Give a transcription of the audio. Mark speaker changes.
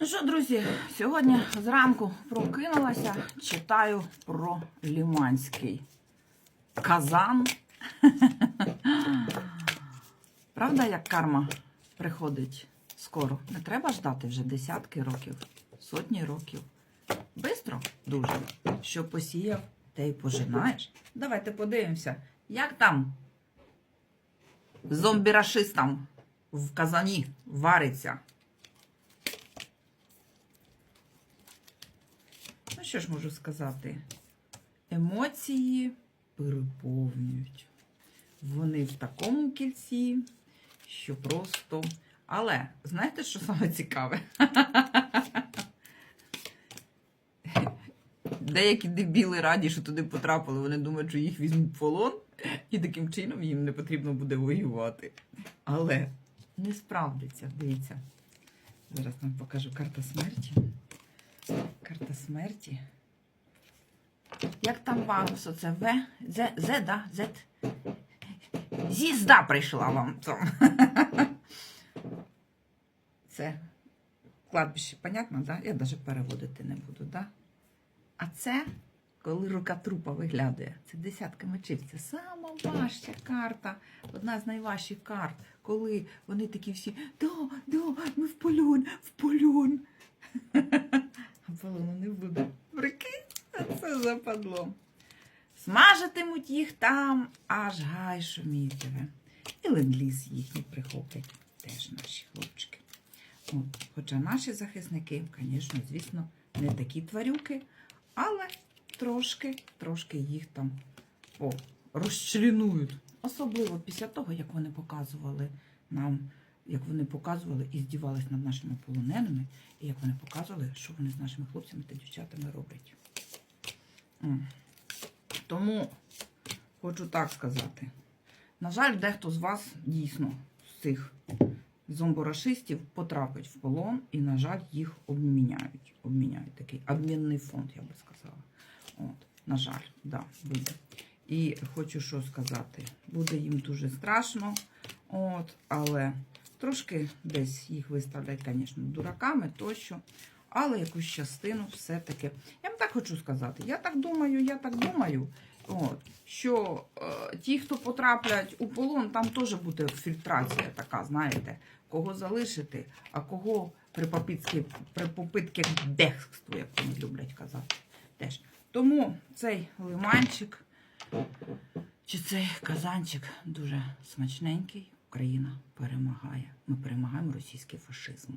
Speaker 1: Ну що, друзі, сьогодні зранку прокинулася, читаю про Ліманський казан. Правда, як карма приходить скоро? Не треба ждати вже десятки років, сотні років. Бистро дуже. Що посіяв, те й пожинаєш. Давайте подивимося, як там зомбі-рашистам в казані вариться. Що ж можу сказати? Емоції переповнюють. Вони в такому кільці, що просто. Але знаєте, що саме цікаве? Деякі дебіли раді, що туди потрапили. Вони думають, що їх візьмуть в полон, і таким чином їм не потрібно буде воювати. Але не справдиться, дивіться. Зараз вам покажу карта смерті. Карта смерті. Як там що це В? З, З, да? З. Зізда прийшла вам. Це кладбище, понятно, да? Я навіть переводити не буду, да? А це, коли рука трупа виглядає, це десятка мечів. Це сама важча карта, одна з найважчих карт, коли вони такі всі, да, да, ми в полон, в полон. А полону не буде. Прикинь, а це западло. Смажитимуть їх там, аж гай шумітиме. І ленд-ліз їхній прихоплять теж наші хлопчики. От, хоча наші захисники, звісно, звісно, не такі тварюки, але трошки, трошки їх там о, розчленують. Особливо після того, як вони показували нам, як вони показували і здівались над нашими полоненими, і як вони показували, що вони з нашими хлопцями та дівчатами роблять. Тому хочу так сказати. На жаль, дехто з вас дійсно з цих зомборашистів потрапить в полон і, на жаль, їх обміняють. Обміняють такий обмінний фонд, я би сказала. От, на жаль, да, буде. І хочу що сказати. Буде їм дуже страшно, от, але трошки десь їх виставлять, звісно, дураками тощо. Але якусь частину все-таки. Я вам так хочу сказати. Я так думаю, я так думаю, от, що е, ті, хто потраплять у полон, там теж буде фільтрація така, знаєте, кого залишити, а кого при попитці, при попитки к бегству, як вони люблять казати. Теж. Тому цей лиманчик чи цей казанчик дуже смачненький. Україна перемагає. Ми перемагаємо російський фашизм.